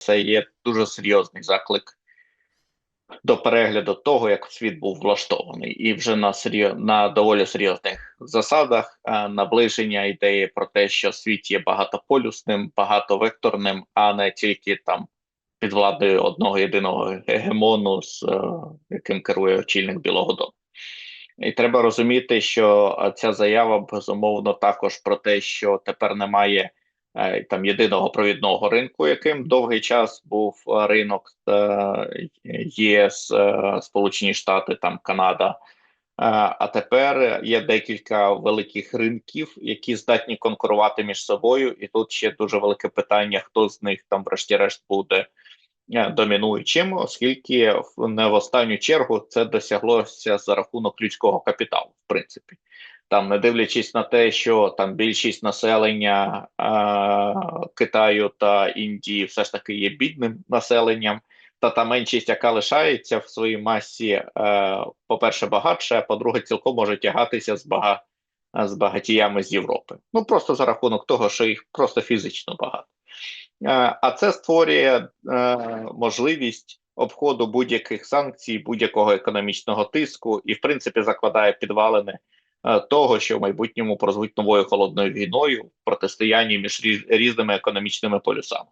це є дуже серйозний заклик до перегляду того, як світ був влаштований, і вже на серйоз на доволі серйозних засадах е, наближення ідеї про те, що світ є багатополюсним, багатовекторним, а не тільки там під владою одного єдиного гегемону, з е, яким керує очільник Білого Дому. І треба розуміти, що е, ця заява безумовно також про те, що тепер немає там єдиного провідного ринку, яким довгий час був е, ринок е, ЄС, е, Сполучені Штати, там Канада. Е, А тепер є декілька великих ринків, які здатні конкурувати між собою, і тут ще дуже велике питання: хто з них там, врешті-решт, буде е, домінуючим, оскільки не в останню чергу це досяглося за рахунок людського капіталу, в принципі. Там, не дивлячись на те, що там більшість населення е, Китаю та Індії все ж таки є бідним населенням, та та меншість, яка лишається в своїй масі, е, по-перше, багатша, а по-друге, цілком може тягатися з бага, з багатіями з Європи. Ну просто за рахунок того, що їх просто фізично багато. Е, А це створює е, можливість обходу будь-яких санкцій, будь-якого економічного тиску, і в принципі закладає підвалини е, того, що в майбутньому прозвуть новою холодною війною в протистоянні між різ- різними економічними полюсами.